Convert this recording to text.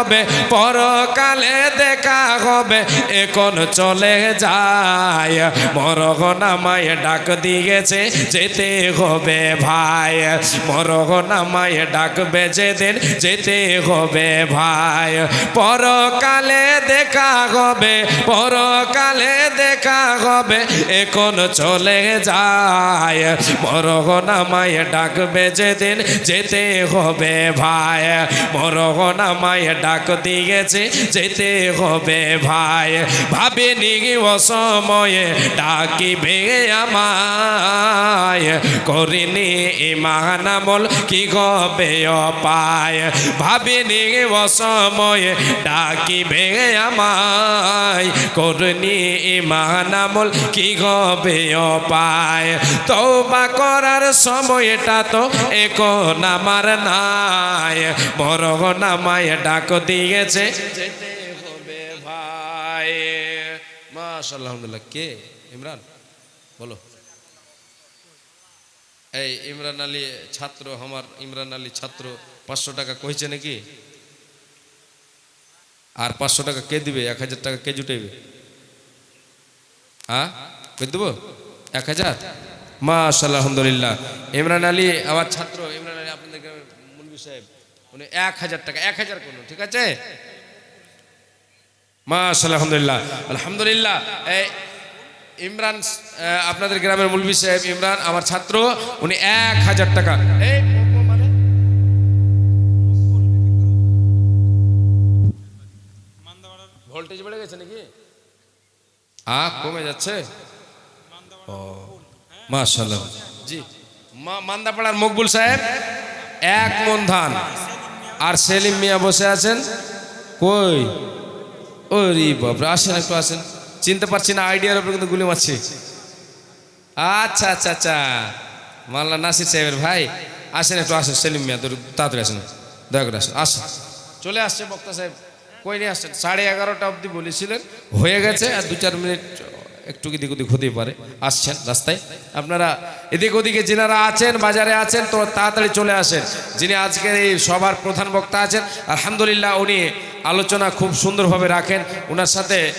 হবে, পরকালে দেখা হবে, এখন চলে যায়। মরগনামায় ডাক দিয়েছে, যেতে হবে ভাই। মরগনামায় ডাকবে যেদিন, যেতে হবে ভাই। পরকালে দেখা হবে, পরকালে দেখা হবে, এখন চলে যায়। মরগনামায় ডাকবে যেদিন যেতে হবে ভাই। মরগনামায় ডাক দিয়েছে, যেতে হবে ভাই। ভাবিনি অসময়ে ডাকিবে আমায়। করিনি ইমান আমল, কি হবে অপায়? ভাবিনি অসময়ে ডাকিবে আমায়। করিনি ইমান আমল কি হবে অপায়? তৌবা করার সময়টা তো এখন আমার নাই। মরগ নামায় ডাক দিয়েছে। যেতে হবে ভাই মাশাআল্লাহ, আলহামদুলিল্লাহ। কে? ইমরান? বলো। এই ইমরান আলী ছাত্র, আমার ইমরান আলী ছাত্র, পাঁচশো টাকা কইছে নাকি? আর পাঁচশো টাকা কে দিবে? এক হাজার টাকা কে জুটেবে হ্যাঁ? কই দেবো? এক হাজার? মাশাল্লাহ আলহামদুলিল্লাহ। ইমরান আলী, আমার ছাত্র, ইমরান আলী আপনাদের গ্রামের মুলবি সাহেব, উনি এক হাজার টাকা, এক হাজার করুন, ঠিক আছে? মাশাল্লাহ আলহামদুলিল্লাহ। আলহামদুলিল্লাহ, এই ইমরান আপনাদের গ্রামের মুলবি সাহেব ইমরান, আমার ছাত্র, উনি এক হাজার টাকা। এই মানে? ভোল্টেজ বেড়ে গেছে নাকি? আ, কমে যাচ্ছে? ও মাশাল্লাহ জি মান্দাপাড়ার মকবুল সাহেব, এক মন ধান। আর সেলিম মিয়া বসে আছেন? কই? ওরে বাপরে, আসেন একটু, আসেন। চিনতে পারছি না, আইডিয়ার উপরে কিন্তু গুলি মারছি। আচ্ছা আচ্ছা আচ্ছা। মাল্লা নাসির সাহেবের ভাই, আসেন একটু, আসেন। সেলিম মিয়া তাড়াতাড়ি আসেন। দয়া করে আসেন। আসেন। চলে আসছে বক্তা সাহেব। কই নিয়ে আসছেন? সাড়ে এগারোটা অবধি বলেছিলেন। হয়ে গেছে, আর দু চার মিনিট একটু এদিক ওদিক হতেই পারে। আসছেন রাস্তায়। আপনারা এদিক ওদিকে যিনারা আছেন, বাজারে আছেন, তো তাড়াতাড়ি চলে আসেন। যিনি আজকের এই সবার প্রধান বক্তা আছেন, আলহামদুলিল্লাহ উনি আলোচনা খুব সুন্দরভাবে রাখেন। ওনার সাথে